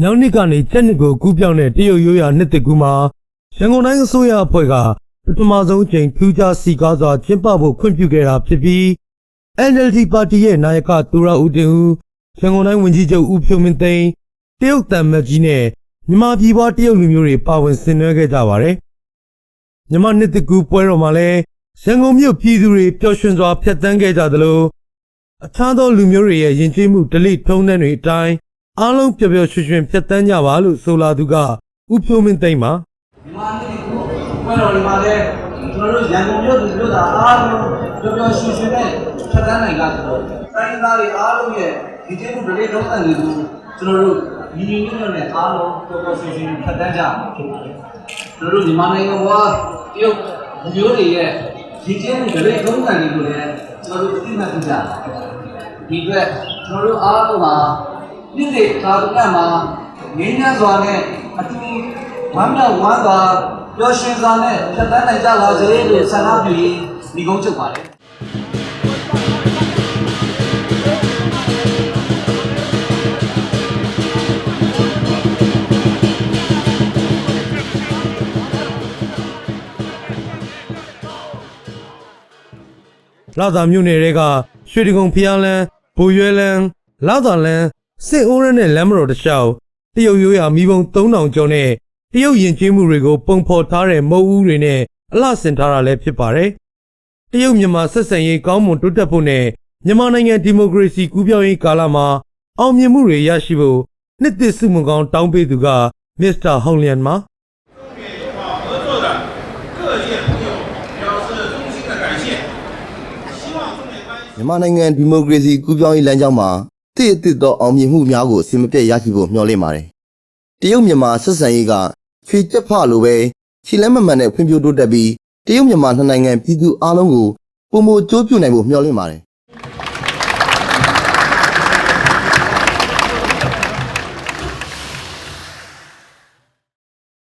ညောင်နှစ်ကနေချက်နှစ်ကိုကူးပြောင်းတဲ့တရုတ်ရိုးရာနှစ်တကူမှာရန်ကုန်တိုင်းအစိုးရအဖွဲ့က ပထမဆုံးအချိန်ထူးခြားစီကားစွာကျင်းပဖို့ခွင့်ပြုခဲ့တာဖြစ်ပြီး NLD ပါတီရဲ့နာယကသူရဦးတင်ဦးရန်ကုန်တိုင်းဝန်ကြီးချုပ်ဦးဖြိုးမင်းသိန်းတရုတ်တံမတ်ကြီးနဲ့မြန်မာပြည်ပွားတရုတ်လူမျိုးတွေပါဝင်ဆင်နွှဲခဲ့ကြပါတယ်။မြန်မာနှစ်တကူပွဲတော်မှာလည်းရန်ကုန်မြို့ပြည်သူတွေပျော်ရွှင်စွာဖျက်ဆီးခဲ့ကြသလိုအခြားသောလူမျိုးတွေရဲ့ယဉ်ကျေးမှုဓလေ့ထုံးတမ်းတွေအတိုင်းအားလုံးပျော်ပျော်ရွှင်ရွှင်ဖျက်ဆီးကြပါလို့ဆိုလာသူကဦးဖြိုးမင်းသိန်းပါမြန်မာ ပြည်ကိုပွဲတော်ဒီမှာလည်းကျွန်တော်တို့ရန်ကုန်မြို့သူမြို့သားအားလုံးပျော်ပျော်ရွှင်ရွှင်နဲ့ဖြတ်သန်းနိုင်ကြဆိုတော့တိုင်းသားတွေအားလုံးရဲ့ဒီကျေးမှုဒလေးလုံးအပ်နေသူကျွန်တော်တို့ညီညီညွတ်ညွတ်နဲ့အားလုံးပျော်ပျော်ရွှင်ရွှင်ဖြတ်သန်းကြမှာဖြစ်ပါတယ်ကျွန်တော်တို့မြန်မာနိုင်ငံကတရုတ်မျိုးတွေရဲ့ဒီကျေးမှုဒလေးလုံးအပ်နေလို့လည်းကျွန်တော်တို့အသိမှတ်ပြုကြဒီအတွက်ကျွန်တော်တို့အားလုံးဟာနေ့နေ့သာသနာမှာငြိမ်းချမ်းစွာနဲ့အတူဝမ်းမြောက်ဝမ်းသာ ပျော်ရွှင်စွာနဲ့ဖြတ်သန်းနိုင်ကြပါစေလို့ဆန္ဒပြုရင်းဒီကုန်းချုပ်ပါတယ်လာသာမြို့နယ်တွေကရွှေတကုံဖျားလန်းဘိုရွဲလန်းလာသာလန်းစစ်အိုးရနဲ့လမ်းမတော်တစ်လျှောက်တရုတ်ရိုးရာမိဘုံ3000ကျော်နဲ့ တရုတ်ယဉ်ကျေးမှုတွေကိုပုံဖော်ထားတဲ့မုတ်ဦးတွေနဲ့အလှဆင်ထားတာလည်းဖြစ်ပါတယ်။တရုတ်မြန်မာဆက်ဆံရေးကောင်းမွန်တိုးတက်ဖို့နဲ့မြန်မာနိုင်ငံဒီမိုကရေစီကူးပြောင်းရေးကာလမှာအောင်မြင်မှုတွေရရှိဖို့နှစ်သစ်စုမကောင်းတောင်းပေးသူကမစ္စတာဟောင်လျန်မှာမြန်မာနိုင်ငံဒီမိုကရေစီကူးပြောင်းရေးလမ်းကြောင်းမှာတည်အစ်စ်သောအောင်မြင်မှုများကိုအစမပြတ်ရရှိဖို့မျှော်လင့်ပါတယ်။တရုတ်မြန်မာဆက်ဆံရေးက ချွေချက်ဖလိုပဲခြေလက်မမှန်နဲ့ဖွံ့ဖြိုးတိုးတက်ပြီးတရုတ်မြန်မာနှစ်နိုင်ငံပြည်သူအလုံးကိုပုံမကြိုးပြနိုင်ဖို့မျှော်လင့်ပါတယ်။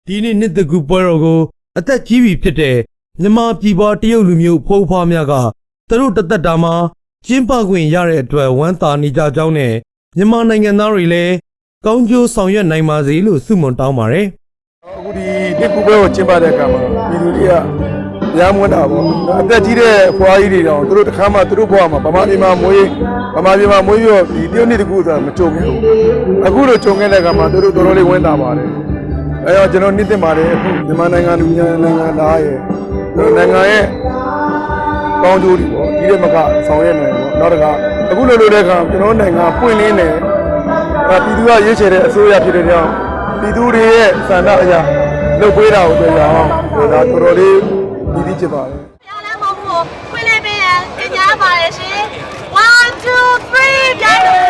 ဒီနေ့နှစ်တကူပွဲတော်ကိုအသက်ကြီးပြီဖြစ်တဲ့မြန်မာပြည်ပွားတရုတ်လူမျိုးဖိုးဖွားများကသူတို့တသက်တာမှာကျင်းပခွင့်ရတဲ့အတွက်ဝမ်းသာနေကြကြောင်းနဲ့မြန်မာနိုင်ငံသားတွေလည်းကောင်းကျိုးဆောင်ရွက်နိုင်ပါစေလို့ဆုမွန်တောင်းပါတယ် အခုဒီတစ်ခုပဲကိုကျင်းပတဲ့အခါမှာပြည်သူတွေကရမ်းမွန်းတာပေါ့အသက်ကြီးတဲ့ဖွားကြီးတွေတောင်သူတို့တစ်ခါမှသူတို့ဘဝမှာဗမာပြည်မှာမွေးဗမာပြည်မှာမွေးပြီးတော့ဒီတရုတ်နှစ်တကူဆိုတာမကြုံခဲ့ဘူးအခုလိုကြုံခဲ့တဲ့အခါမှာသူတို့တော်တော်လေးဝမ်းသာပါတယ်အဲတော့ကျွန်တော်နှစ်သိပါတယ်အခုမြန်မာနိုင်ငံလူညာနိုင်ငံသားရဲ့နိုင်ငံရဲ့ကောင်းကျိုးတွေပေါ့ဒီတဲ့မကဆောင်ရွက်နိုင်ပေါ့နောက်တစ်ခါအခုလိုလိုတဲ့အခါကျွန်တော်နိုင်ငံပွင့်လင်းတယ်အဲပြည်သူကရွေးချယ်တဲ့အစိုးရဖြစ်တဲ့ကြောင့် ပြည်သူတွေရဲ့ဆန္ဒအရာလုပ်ပေးတာကိုတွေ့ရအောင်ဒါတော်တော်လေးဒီဒီချစ်ပါတယ်ပြောင်းလဲမှုကိုဖွင့်လှစ်ပေးရန်ကြေညာပါတယ်ရှင်1 2 3ပြန်လို့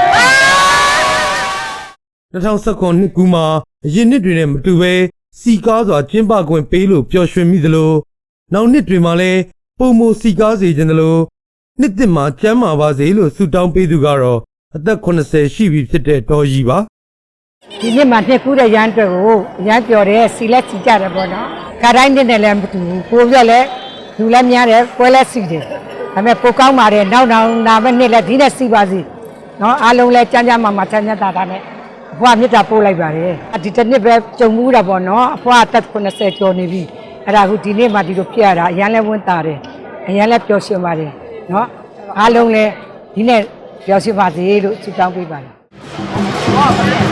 2019နှစ်ကူးမှာအရင်နှစ်တွေနဲ့မတူဘဲစီကားစွာကျင်းပခွင့်ပေးလို့ပျော်ရွှင်မိသလိုနောက်နှစ်တွေမှာလည်းပုံမစီကားစေခြင်းသလိုနှစ်သစ်မှာကျမ်းမာပါစေလို့ဆုတောင်းပေးသူကတော့အသက်80ရှိပြီဖြစ်တဲ့တော်ကြီးပါ ဒီနေ့မှနှစ်ကူးတဲ့ရန်အတွက်ကိုရန်ပြော်တယ်စီလက်စီကြတယ်ပေါ့နော်ခါတိုင်းနှစ်နဲ့လည်းမတူဘူးပိုပြီးတော့လည်းလူလည်းများတယ်ပွဲလည်းစီတယ်ဒါပေမဲ့ပိုကောင်းပါတယ်နောက်နောက်နာမဲ့နှစ်လည်းဒီနဲ့စီပါစီနော်အားလုံးလည်းကြမ်းကြမ်းမှမှချမ်းချမ်းသာသာနဲ့အဖွားမြစ်တာပို့လိုက်ပါတယ်ဒီတစ်နှစ်ပဲကြုံမှုတာပေါ့နော်အဖွားအသက်80ကျော်နေပြီအဲ့ဒါအခုဒီနေ့မှဒီလိုဖြစ်ရတာအရန်လည်းဝန်တာတယ်အရန်လည်းပျော်ရွှင်ပါတယ်နော်အားလုံးလည်းဒီနေ့ပျော်ရွှင်ပါစေလို့ဆုတောင်းပေးပါတယ်